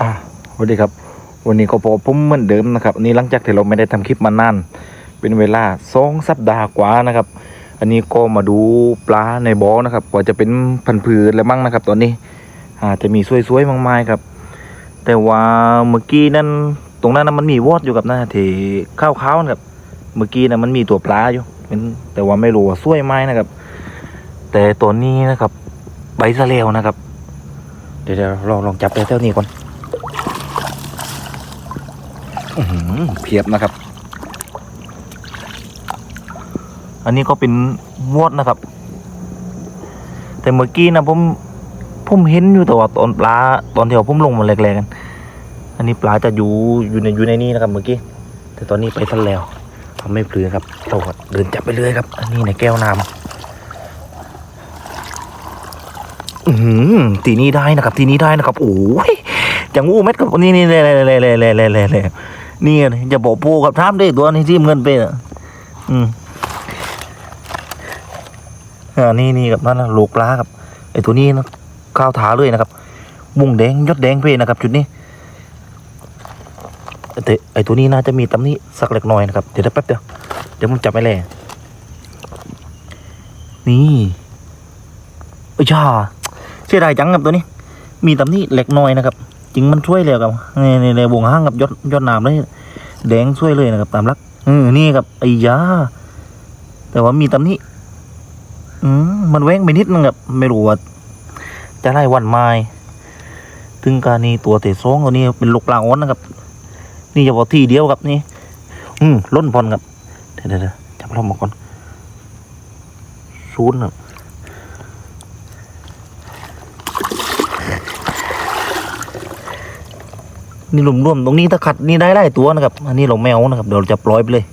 อ่าสวัสดีครับ วันนี้ก็พบผมเหมือนเดิมนะครับอันนี้หลังจากที่เราไม่ได้ทำคลิปมานาน เป็นเวลาสองสัปดาห์กว่านะครับ อันนี้ก็มาดูปลาในบ่อนะครับกว่าจะเป็นพันธุ์ผืนแล้วมั้งนะครับ ตอนนี้อาจจะมีสวยๆมากมายครับ แต่ว่าเมื่อกี้นั้นตรงนั้นนะมันมีวอดอยู่กับหน้าเทข้าวๆนะครับ เมื่อกี้นะมันมีตัวปลาอยู่เป็นแต่ว่าไม่รู้ว่าสวยไหมนะครับ แต่ตัวนี้นะครับ ใบสะเลวนะครับ เดี๋ยวลองลองจับไปเท่านี้ก่อน เพียบนะครับ อันนี้ก็เป็นวอดนะครับ แต่เมื่อกี้นะผมผมเห็นอยู่แต่ว่าตอนปลาตอนที่ผมลงมาแรกๆกันอันนี้ปลาจะอยู่อยู่ในอยู่ในนี้นะครับเมื่อกี้ แต่ตอนนี้ไปทันแล้วทำไม่พลือครับตรเดินจับไปเรื่อยครับ อันนี้ในแก้วน้ำอืมทีนี้ได้นะครับ ทีนี้ได้นะครับ โอ้ยจังอู้เม็ดกับนี่นี่เลยเลยเลยเลยเลยเลย นี่จะบอกปูกับทามได้ตัวนี้ที่เงินไปอะอืมอ่านี่นี่กับนั่นนะลูกปลาครับไอ้ตัวนี้นะข้าวถาเลยนะครับมุงแดงยอดแดงเพนะครับ จุดนี้แต่ไอตัวนี้น่าจะมีตำนี้สักเล็กน้อยนะครับเดี๋ยวแป๊บเดียวเดี๋ยวผมจับไปเลยนี่เอ้ยชาเสียดายจังกับตัวนี้ มีตำนี้เล็กน้อยนะครับ จริงมันช่วยเลยครับในในในวงห้างกับยอดยอดน้ำเลยแดงช่วยเลยนะครับตามรักเออนี่ครับไอ้ยาแต่ว่ามีตำนี้อืมมันแหว้งไปนิดนึงครับไม่รู้ว่าจะได้วันไม้ถึงการนี้ตัวเตะซองตัวนี้เป็นลูกลาอ้อนนะครับ นี่จะบอกที่เดียวครับนี่ อืมล้นพรครับเดี๋ยวเดี๋ยวจับลมมาก่อนศูนย์ครับ นี่รวมๆตรงนี้ถ้าขัดนี่ได้ได้ตัวนะครับ อันนี้เราแมวนะครับ เดี๋ยวเราจะปล่อยไปเลย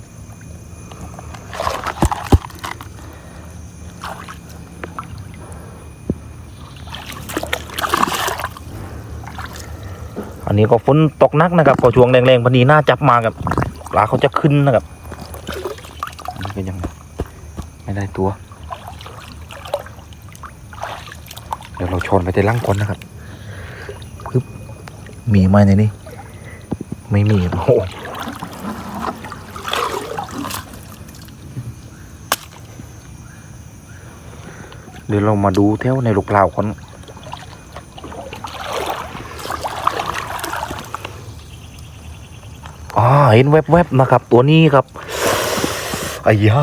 อันนี้ก็ฝนตกนักนะครับพอช่วงแรงๆพอดีหน้าจับมากับปลาเขาจะขึ้นนะครับนนี้ก็ยังไม่ได้ตัว เดี๋ยวเราชนไปในล่างก่อนนะครับปึ๊บมีไหมในนี้ ไม่มีโอ้เดี๋ยวเรามาดูเท่าในลูกเปล่าก่อนอ่าเห็นแวบๆนะครับ ตัวนี้ครับอ้ยา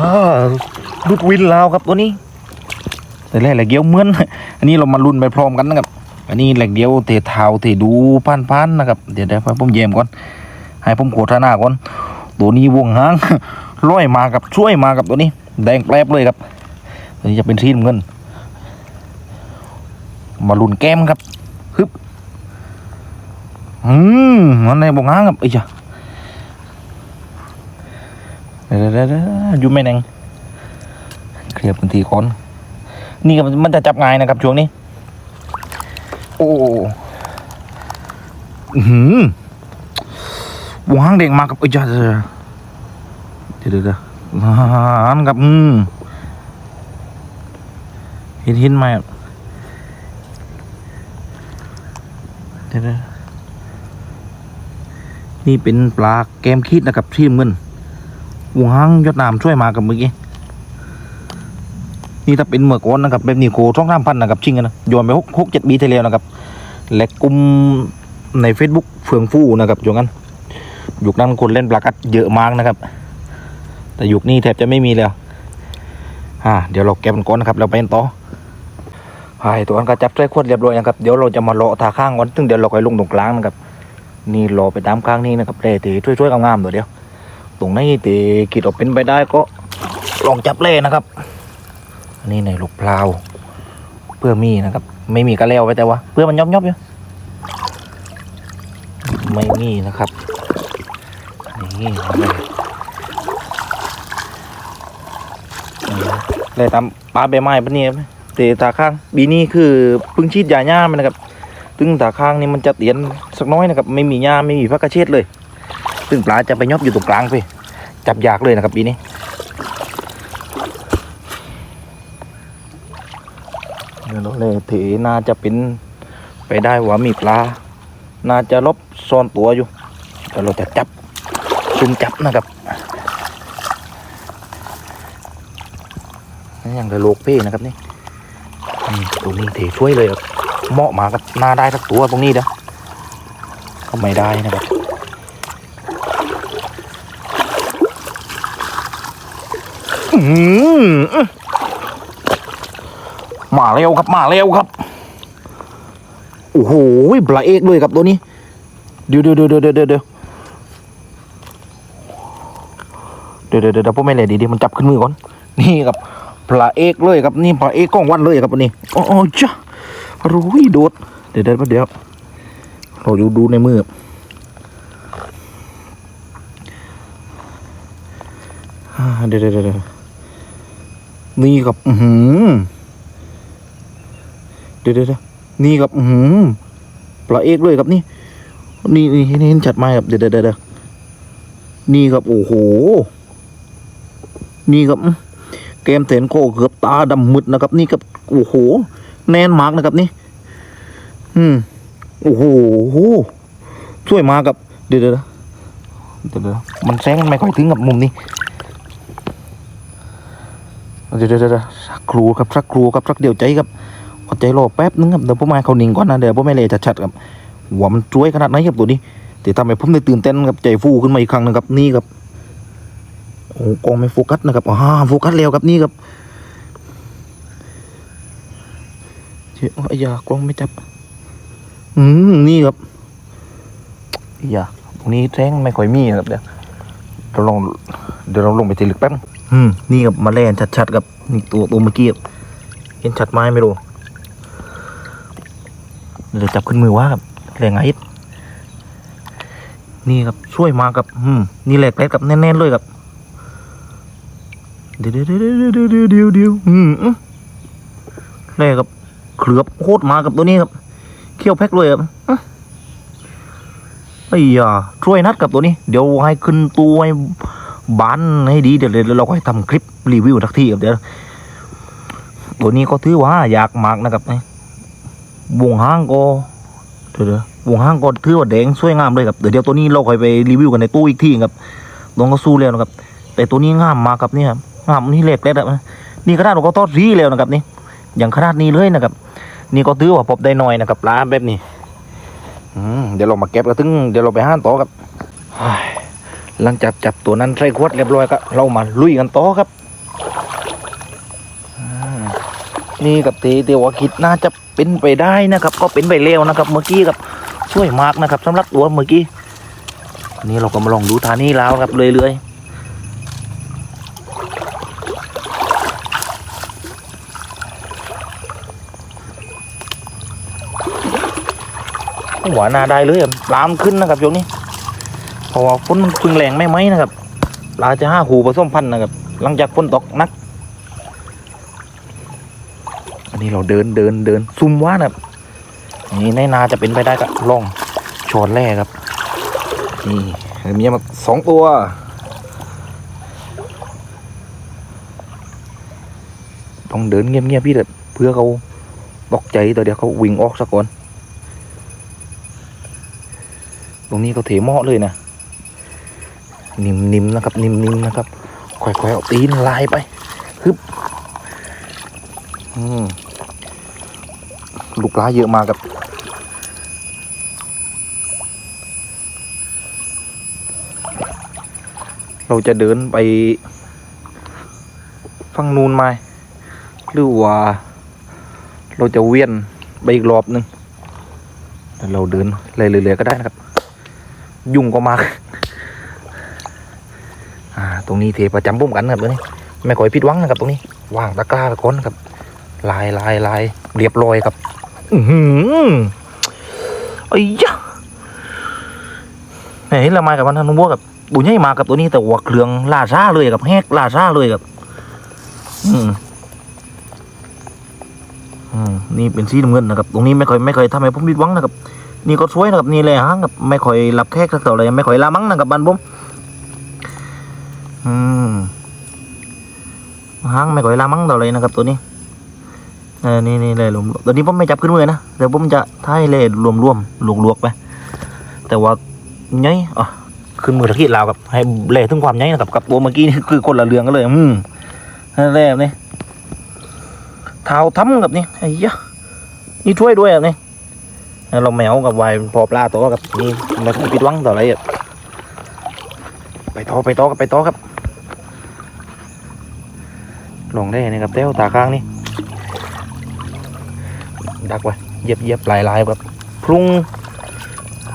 ลุดวินล้วครับตัวนี้แต่แรกแหลกเดียวเหมือน อันนี้เรามาลุ้นไปพร้อมกันนะครับ อันนี้แหลกเดียวเทเท้าเทดูพันๆนะครับ เดี๋ยวเดี๋ยวผมเยี่ยมก่อน ให้ผมโฆษณาก่อนตัวนี้วงหางร้อยมากับช่วยมากับตัวนี้ แดงแปรบเลยครับตัวนี้จะเป็นทีมเงิน มาลุนแก้มครับฮึบอืมมันในวงหางครับไอ้ยาเดี๋ยวเดี๋ยวเดี๋ยวอยู่ไม่แนงเคลียร์พื้นที่ก่อนนี่ก็มันจะจับง่ายนะครับช่วงนี้ โอ้หือ วางเด็กมากับไอ้ยาเดี๋ยวเดี๋ยวมาหันกับอืมห็นห็นไหมครับเดี๋ยวเดี๋ยวนี่เป็นปลาแกมคิดนะครับที่เงินวงหางยอดน้ำช่วยมากับเมื่อกี้นี่ถ้าเป็นเมื่อก่อนนะครับแบบนี้โคช่องน้ำพันนะครับชิงกันนะโยนไปหกหกเจ็ดปีที่แล้วนะครับและกลุ่มใน Facebook เฟืองฟู่นะครับอยู่งั้น ยุคนั้นคนเล่นปลากัดเยอะมากนะครับ แต่ยุคนี้แทบจะไม่มีแล้วอ่าเดี๋ยวเราแก็บมันก่อนนะครับเราไปกันต่อไอ้ตัวนั้นก็จับใส่ขวดเรียบร้อยนะครับเดี๋ยวเราจะมาเลาะทาข้างก่อนซึ่งเดี๋ยวเราค่อยลงตรงกลางนะครับ นี่รอไปตามข้างนี้นะครับเล่ตีช่วยๆงามๆตัวเดียว ตรงไหนที่คิดออกเป็นไปได้ก็ลองจับเล่นะครับอันนี้ในลูกพลาวเพื่อมีนะครับ ไม่มีก็แล้วไปแต่ว่า เพื่อมันย่อมๆอยู่ไม่มีนะครับ นี่เลยตามปลาใบไม้ปะเนี่ยเตะตาข้างบีนี้คือพึ่งชีดยาหญ้ามันนะครับซึ่งตาข้างนี่มันจะเตียนสักน้อยนะครับ ไม่มีหญ้าไม่มีพักกระเชษเลย ซึ่งปลาจะไปยอบอยู่ตรงกลางไปจับยากเลยนะครับปีนี้เดี๋ยเราเลยถือน่าจะเป็นไปได้ว่ามีปลา น่าจะลบซ่อนตัวอยู่เดี๋ยวเราจะจับ ซุ่มจับนะครับนี่ยังจะโลกเป้นะครับนี่ตรงนี้เทช่วยเลยครับเหมาะหมากับนาได้สักตัวตรงนี้เด้อก็ไม่ได้นะครับอืมมาเร็วครับมาเร็วครับโอ้โหปลาเอกเลยครับตัวนี้เดี๋ยวเดี๋ยวเดี๋ยวเดี๋ยวเดี๋ยวเดี๋ยวเดี๋ยวพ่อแม่เลยดีดีมันจับขึ้นมือก่อนนี่ครับปลาเอกเลยครับนี่ปลาเอกกล้องวันเลยครับวันนี้โอ้โอ้จ้ารู้ยโดดเดี๋ยวเดี๋ยวเดี๋ยวเราดูดูในมือเดี๋ยวเดี๋ยวเดี๋ยวนี่ครับอือหือเดี๋ยวเดี๋ยวนี่ครับอือหือปลาเอกเลยครับนี่นี่ นี่นี่เห็นชัดไหมครับเดี๋ยวเดี๋ยวเดี๋ยวนี่ครับโอ้โห นี่ครับเกมเถนโกเกือบตาดำมึดนะครับ นี่ครับโอ้โหแน่นมากนะครับนี่ อืมโอ้โหช่วยมากครับเดี๋ยวเดี๋ยวเดี๋ยวมันแสงมันไม่ค่อยถึงกับมุมนี้เดี๋ยวเดี๋ยวสักครูครับสักครูครับสักเดียวใจครับอดใจรอแป๊บนึงครับเดี๋ยวพ่อแม่เขานิ่งก่อนนะเดี๋ยวพ่อแม่เลยจะชัดๆครับว่ามันช่วยขนาดไหนครับตัวนี้แต่ทำให้ผมได้ตื่นเต้นครับใจฟูขึ้นมาอีกครั้งนึงครับนี่ครับ โอ้กล้องไม่โฟกัสนะครับอ่าโฟกัสแล้วครับนี่ครับเจ้อ้ยากล้องไม่จับ อืมนี่ครับอ้ยาตรงนี้แสงไม่ค่อยมีครับเดี๋ยวเราลองเดี๋ยวเราลงไปทีลึกแป๊บอืมนี่ครับมาแล่นชัดๆครับนี่ตัวตัวเมื่อกี้เห็นชัดไหมไม่รู้เดี๋ยวจับขึ้นมือว่าครับแรงไอ้นี่ครับช่วยมากับ อืมนี่แหลกแรกกับแน่นๆเลยครับ ดี๋ยวเดี๋ยวเดี๋ยวเดี๋ยวเดี๋ยวเดี๋ยวอืมอื้อแรกครับเคลือบโคตรมากับตัวนี้ครับ เขี้ยวแพ็กเลยครับไอ้ยาช่วยนัดกับตัวนี้ เดี๋ยวให้ขึ้นตัวให้บานให้ดีเดี๋ยวเดี๋ยวเราก็ให้ทำคลิปรีวิวทักทีครับเดี๋ยวตัวนี้ก็ถือว่าอยากมากนะครับไอ้วงห้างก็เดี๋ยวเดี๋ยววงห้างก็ถือว่าแดงสวยงามเลยครับเดี๋ยวเดี๋ยวตัวนี้เราค่อยไปรีวิวกันในตู้อีกทีครับลองก็สู้แล้วนะครับ แต่ตัวนี้งามมากครับเนี่ยครับ งามนี่เล็กแล้วนะนี่ขนาดเราก็ทอดรีแล้วนะครับนี่อย่างขนาดนี้เลยนะครับ นี่ก็ถือว่าพบได้หน้อยนะครับปลาแบบนี้อืมเดี๋ยวเรามาเก็บกันถึงเดี๋ยวเราไปห้านต่อครับหลังจากจับตัวนั้นใส่ขวดเรียบร้อยก็เรามาลุยกันต่อครับอนี่กับเตเตวาคิดน่าจะเป็นไปได้นะครับ ก็เป็นไปแล้วนะครับ เมื่อกี้ครับช่วยมากนะครับสำหรับตัวเมื่อกี้นนี้เราก็มาลองดูทานี่แล้วครับเรื่อยๆ หัวหน้าได้เลยอะปลามขึ้นนะครับช่วงนี้เพราะว่าฝนมันพึ่งแรงไม่ไหมนะครับปลาจะห้าหูผสมพันธุ์นะครับ หลังจากฝนตกนัก อันนี้เราเดินเดินเดินซุ่มว่านะครับนี่ในนาจะเป็นไปได้ก็ล่องชอนแรกครับนี่มีมาสองตัวต้องเดินเงียบๆพี่เด็ดเพื่อเขาตกใจตัวเดียวเขาวิ่งออกซะก่อน ตรงนี้เขาเทหม้อเลยนะ นิ่มๆนะครับ นิ่มๆนะครับค่อยๆเอาตีนลายไปฮึบลูกปลาเยอะมากครับเราจะเดินไปฝั่งนู้นไหมหรือว่า เราจะเวียนไปอีกรอบหนึ่งเราเดินเรื่อยๆก็ได้นะครับ ยุ่งก็มากอ่าตรงนี้เทประจำพุ่มกันครับตัวนี้ไม่ค่อยผิดหวังนะครับตรงนี้วางตะกร้าไปก่อนครับ ลายลายลายเรียบร้อยครับ อือหือไอ้ยะไหนละมากับมันทันบัวกับบุญใหญ่มากับตัวนี้แต่ว่าเครื่องลาซาเลยกับแฮกลาซาเลยกับ อืมอืมนี่เป็นสีน้ำเงินนะครับ ตรงนี้ไม่ค่อยไม่เคยทำให้ผมผิดหวังนะครับ นี่ก็สวยนะครับนี่เลยฮะกับไม่ค่อยรับแขกสักเท่าไหร่ไม่ค่อยลามั้งนะครับบ้านผมอืมหางไม่ค่อยลามั้งเท่าไหร่นะครับ ตัวนี้เออนี่นี่เลยรวมตัวนี้ผมไม่จับขึ้นมือนะเดี๋ยวผมจะท้ายเลยรวมรวมๆลวกๆไปแต่ว่าไงอะขึ้นมือตะกี้ลาวกับให้เล่ถึงความไงนะครับกับตัวเมื่อกี้นี่คือคนละเรื่องกันเลยอืมนั่นแหละนี่เท้าทำกับนี่ไอ้ยะนี่ช่วยด้วยแบบนี้ เราแมวกับวายพอปลาตัวกับนี่ไม่ต้องปิดวังต่ออะไรอะไปต่อไปต่อกับไปต่อครับลงได้นี่ครับเต้วตาข้างนี่ดักไว้เยียบเยียบลายลายแบบพรุ่ง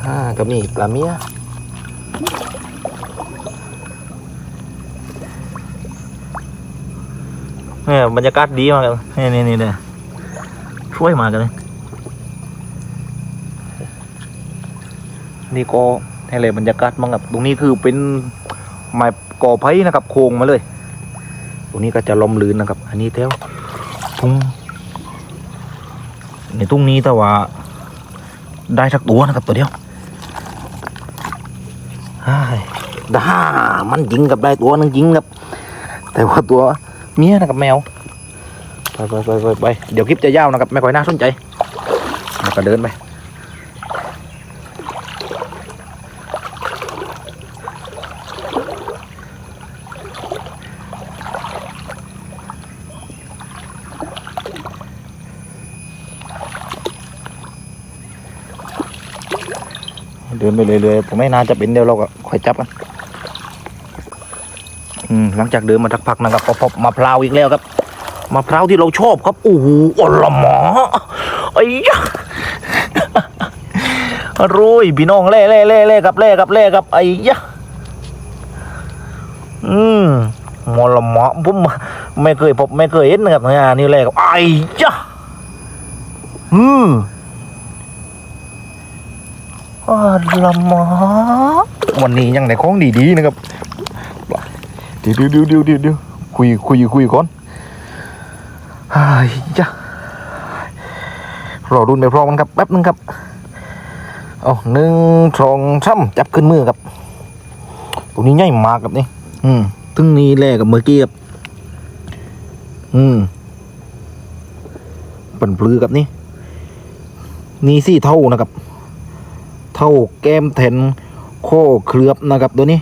อ่ากับนี่ปลาเมียเนี่ยบรรยากาศดีมากเลยนี่นี่นี่เลยช่วยมากเลย นี่ก็ให้เลยบรรยากาศมั่งครับ ตรงนี้คือเป็นไม้ก่อไผ่นะครับ โค้งมาเลย ตรงนี้ก็จะลมลื่นนะครับ อันนี้แถวทุ่งในทุ่งนี้แต่ว่าได้สักตัวนะครับตัวเดียวฮ่ายด้มันยิงกับได้ตัวนึงยิงครับ แต่ว่าตัวเมียนะครับแมวไปไปไปไปไปเดี๋ยวคลิปจะยาวนะครับ ไม่ค่อยน่าสนใจแล้วก็เดินไป นไปเรื่อยๆผมไม่น่าจะเป็นเดี๋ยวเราก็ค่อยจับกันอืมหลังจากเดินมาสักพักนะครับก็พบมะพร้าวอีกแล้วครับมะพร้าวที่เราชอบครับโอ้โหอลหมอไอ้ยะรุยพี่น้องเล่เล่เล่เล่กับเล่กับเล่กับไอ้ยะอืมมอลหมอผมไม่เคยพบไม่เคยเห็นนะครับเนี่ยนี่เล่กับไอ้ยะอืม อละมอวันนี้ยังได้ของดีๆนะครับเดี๋ยวเดี๋ยวเดี๋ยวเดี๋ยวเดี๋ยวคุยคุยคุยก่อนไอ้ยจ้ะรอรุ่นไปพร้อมกันครับแป๊บนึงครับเอาหนึ่งสองสามจับขึ้นมือครับตัวนี้ใหญ่มากครับนี่อืมถึงนี้แลกกับเมื่อกี้ครับอืมปั่นปลือกับนี่นี่สี่เท่านะครับ เท่าแก้มแทนโคเคลือบนะครับตัวนี้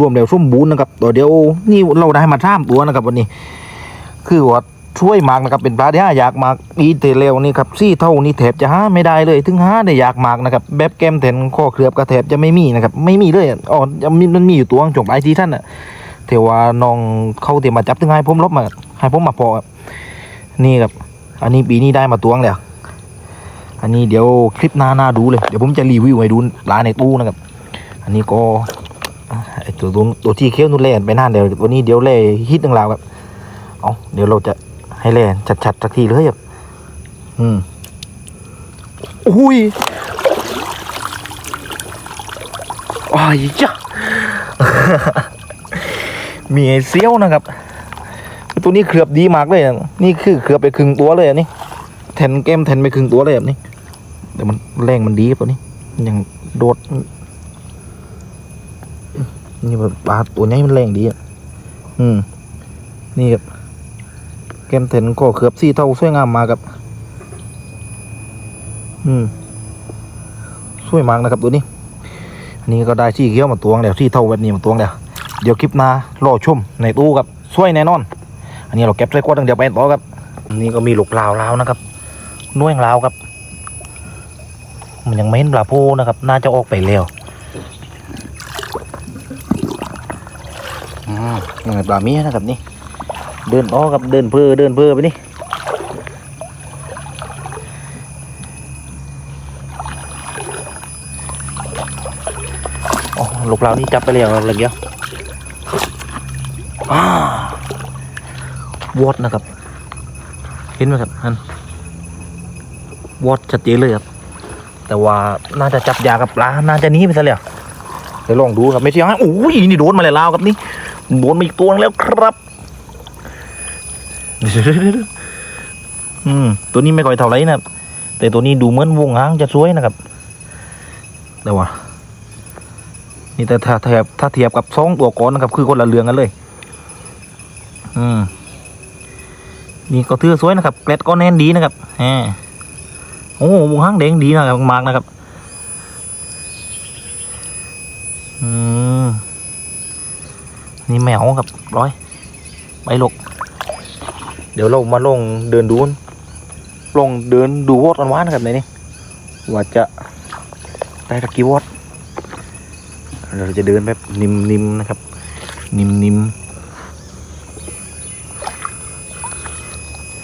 รวมๆแล้วสมบูรณ์นะครับตัวเดียวนี่เราได้มาท่ามตัวนะครับวันนี้ คือว่าช่วยมากนะครับเป็นปลาที่หายากมากอีเทเลวนี่ครับซี่เท่านี้แถบจะหาไม่ได้เลยถึงหาได้ยากมากนะครับแบบแก้มแทนข้อเคลือบกระแถบจะไม่มีนะครับไม่มีเลยอ๋อจะมันมีอยู่ตัวจงปลายที่ท่านอะเทว่าน้องเข้าเตรียมมาจับถึงให้ผมลบมาให้ผมมาพอนี่ครับอันนี้ปีนี้ได้มาตัวงแล้ว อันนี้เดี๋ยวคลิปหน้าหน้าดูเลย เดี๋ยวผมจะรีวิวให้ดูร้านในตู้นะครับ อันนี้ก็ไอตัวตัวตัวที่เคี้ยวนู่นเล่นไปนานเดี๋ยววันนี้เดี๋ยวเล่ฮิตหนึ่งราวครับเอาเดี๋ยวเราจะให้เล่นชัดๆสักทีเลยครับอืมอุ้ยอ้ยจ้ะมีเซียวนะครับ ตัวนี้เคลือบดีมากเลย นี่คือเคลือบไปครึ่งตัวเลยอันนี้ แทนเกมแทนไปครึ่งตัวเลยแบบนี้แต่มันแรงมันดีครับตัวนี้มันยังโดดนี่แบบปลาตัวนี้มันแรงดีอะอืม นี่ครับเกมแทนก็เขือบซี่เท่าสวยงามมากครับอืมสวยมากนะครับตัวนี้ อันนี้ก็ได้ที่เกี้ยวมาตวงแล้วที่เท่าแบบนี้มาตวงแล้วเดี๋ยวคลิปหน้ารอชมในตู้ครับสวยแน่นอน อันนี้เราเก็บใส่ขวดตั้งเดียวไปต่อครับอันนี่ก็มีลูกปลาวลาวนะครับ น้วยของเราครับ มันยังไม่เห็นปลาโพนะครับ น่าจะออกไปแล้วอืมนี่ปลาเมียนะครับนี่ เดินออกครับเดินเพื่อเดินเพื่อไปนี่อ๋อลูกเรานี่จับไปแล้วอะไรเงี้ยอ่าวอดนะครับ เห็นไหมครับอัน วอดชัดเจนเลยครับ แต่ว่าน่าจะจับยากับปลา น่าจะหนีไปซะแล้วเดี๋ยวลองดูครับไม่ใช่ฮะโอ้ยนี่โดนมาแล้วลาวครับนี่โดนมาอีกตัวแล้วครับอืมตัวนี้ไม่ค่อยเท่าไรนะแต่ตัวนี้ดูเหมือนวงหางจะสวยนะครับ แต่ว่า นี่แต่ถ้าเทียบถ้าเทียบกับสองตัวก่อนนะครับ คือคนละเรื่องกันเลย อืมนี่ก็ถือสวยนะครับเกล็ดก็แน่นดีนะครับแหม โอ้วงหางแดงดีนะครับมากนะครับ อืม นี่แมวครับร้อยไปลกเดี๋ยวเรามาลงเดินดูนลงเดินดูวอดกันว้านะครับในนี้ว่าจะได้ตะกี้วอดเราจะเดินแบบนิ่มๆนะครับ นิ่มๆ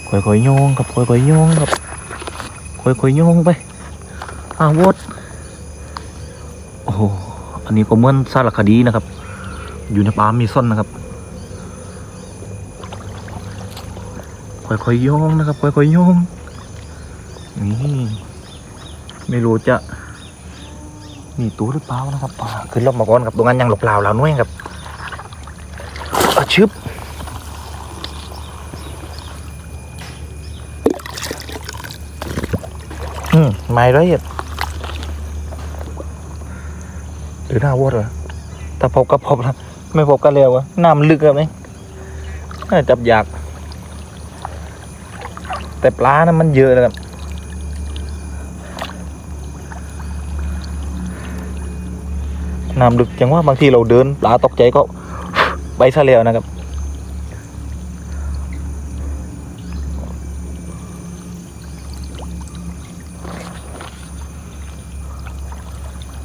ค่อยๆโยงครับค่อยๆโยงครับ ค่อยๆโยงไปอาวอดโอ้โหอันนี้ก็เหมือนสารคดีนะครับ อยู่ในป่ามีซ่อนนะครับ ค่อยๆโยงนะครับ ค่อยๆโยงนี่ไม่รู้จะมีตัวหรือเปล่านะครับอ่าขึ้นรถมาก่อนครับตรงนั้นยังหลบลาวลาวน้อยครับอาชึบ อืมไม่ละเอียดหรือหน้าวอดเหรอถ้าพบก็พบแล้วไม่พบก็เร็วอะน้ำมันลึกอะไหมน่าจับยาก แต่ปลานะมันเยอะนะครับน้ำลึกจังว่าบางทีเราเดินปลาตกใจก็ไปซะแล้วนะครับ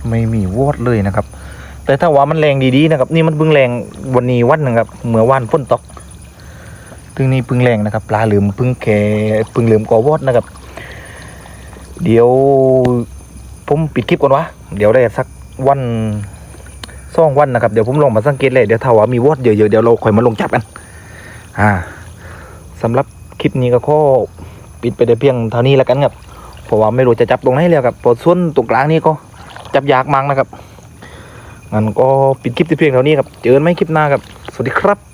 ไม่มีวอดเลยนะครับ แต่ถ้าว่ามันแรงดีๆนะครับ นี่มันเพิ่งแรงวันนี้วันหนึ่งครับเมื่อวานฝนตกถึงนี้เพิ่งแรงนะครับปลาเหลือมเพิ่งแค่เพิ่งเหลือมกอวอดนะครับ เดี๋ยวผมปิดคลิปก่อนวะเดี๋ยวได้สักวันสองวันนะครับเดี๋ยวผมลองมาสังเกตเลยเดี๋ยวถ้าว่ามีวอดเยอะๆเดี๋ยวเราค่อยมาลงจับกัน อ่าสำหรับคลิปนี้ก็ขอปิดไปได้เพียงเท่านี้แล้วกันครับเพราะว่าไม่รู้จะจับตรงไหนแล้วครับพราะส่วนตรงกลางนี่ก็ จับยากมั่งนะครับงั้นก็ปิดคลิปที่เพียงเท่านี้ครับ เจอกันไหมคลิปหน้าครับ สวัสดีครับ